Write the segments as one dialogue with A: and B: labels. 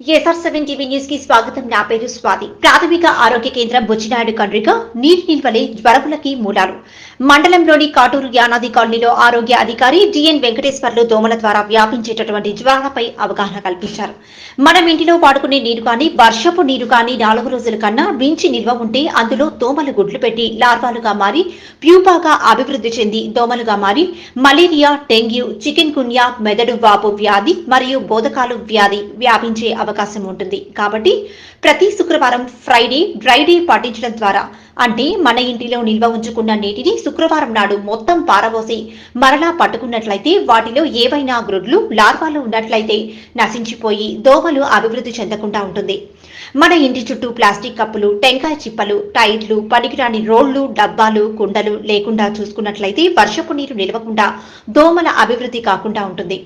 A: SR seven TV న్యూస్కి స్వాగతం. నా పేరు స్వాతి. ప్రాథమిక ఆరోగ్య కేంద్రం బుచ్చినాయుడు కండ్రిక నీటి నిల్వలే జ్వరములకి మూలాలు. మండలంలోని కాటూరు యానాది కాలనీలో ఆరోగ్య అధికారి డిఎన్ వెంకటేశ్వర్లు దోమల ద్వారా వ్యాపించేటటువంటి జ్వరాలపై అవగాహన కల్పించారు. మనం ఇంటిలో వాడుకునే నీరు కానీ వర్షపు నీరు కానీ నాలుగు రోజుల కన్నా మించి నిల్వ ఉంటే అందులో దోమలు గుడ్లు పెట్టి లార్వాలుగా మారి ప్యూపాగా అభివృద్ధి చెంది దోమలుగా మారి మలేరియా డెంగ్యూ చికెన్ కున్యా మెదడు వాపు వ్యాధి మరియు బోధకాలు వ్యాధి వ్యాపించే అవకాశం ఉంటుంది. కాబట్టి ప్రతి శుక్రవారం ఫ్రైడే డ్రై డే పాటించడం ద్వారా అంటే మన ఇంటిలో నిల్వ ఉంచుకున్న నీటిని శుక్రవారం నాడు మొత్తం పారబోసి మరలా పట్టుకున్నట్లయితే వాటిలో ఏవైనా గ్రుడ్లు లార్వాలు ఉన్నట్లయితే నశించిపోయి దోమలు అభివృద్ధి చెందకుండా ఉంటుంది. మన ఇంటి చుట్టూ ప్లాస్టిక్ కప్పులు టెంకాయ చిప్పలు టైర్లు పనికిరాని రోళ్ళు డబ్బాలు కుండలు లేకుండా చూసుకున్నట్లయితే వర్షపు నీరు నిలవకుండా దోమల అభివృద్ధి కాకుండా ఉంటుంది.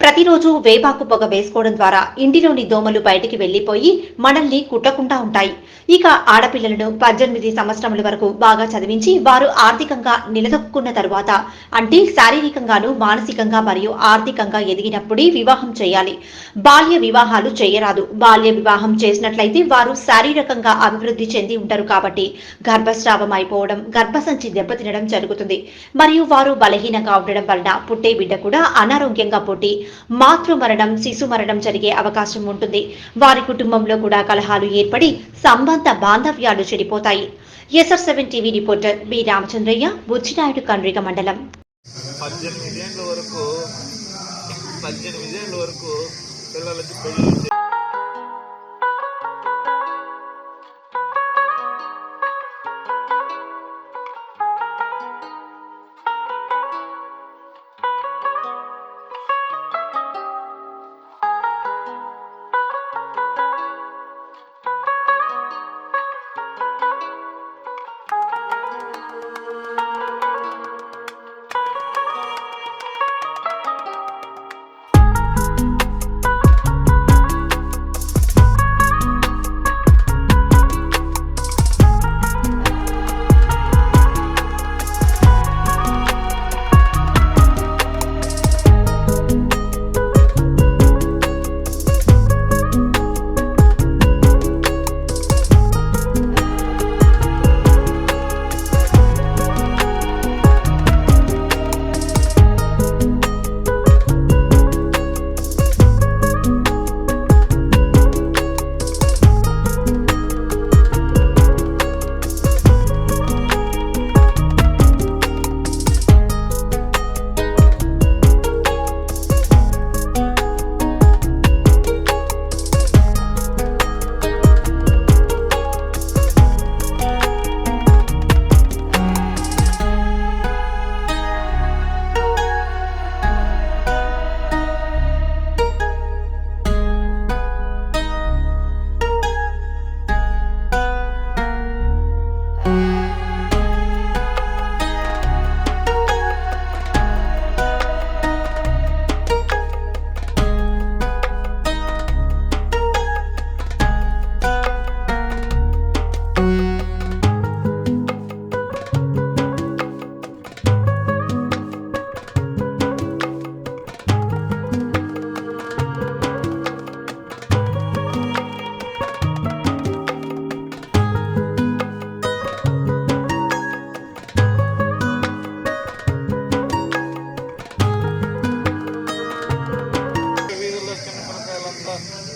A: ప్రతిరోజు వేపాకు పొగ వేసుకోవడం ద్వారా ఇంటిలోని దోమలు బయటికి వెళ్ళిపోయి మనల్ని కుట్టకుండా ఉంటాయి. ఇక ఆడపిల్లలను పద్దెనిమిది సంవత్సరముల వరకు బాగా చదివించి వారు ఆర్థికంగా నిలదొక్కున్న తరువాత అంటే శారీరకంగాను మానసికంగా మరియు ఆర్థికంగా ఎదిగినప్పుడే వివాహం చేయాలి. బాల్య వివాహాలు చేయరాదు. బాల్య వివాహం చేసినట్లయితే వారు శారీరకంగా అభివృద్ధి చెంది ఉంటారు కాబట్టి గర్భస్రావం అయిపోవడం గర్భసంచి దెబ్బతినడం జరుగుతుంది. మరియు వారు బలహీనంగా ఉండడం వలన పుట్టే బిడ్డ కూడా అనారోగ్యంగా పుట్టి మాతృ మరణం శిశు మరణం జరిగే అవకాశం ఉంటుంది. వారి కుటుంబంలో కూడా కలహాలు ఏర్పడి సంబంధ బాంధవ్యాలు చెడిపోతాయి. SR seven TV reporter B Ramachandraiah Buchinaidu Kandrika మండలం.
B: పద్దెనిమిది ఏళ్ళ వరకు పద్దెనిమిది ఏళ్ళ వరకు పిల్లలకి పెళ్ళి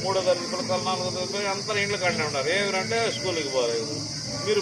B: మూడో తరగతి పిల్లకాయలు నాలుగో తరగతి పిల్లకాయలు అంతా ఇంట్లో కట్టిన ఉన్నారు. ఏమిటంటే స్కూల్కి పోలేదు. మీరు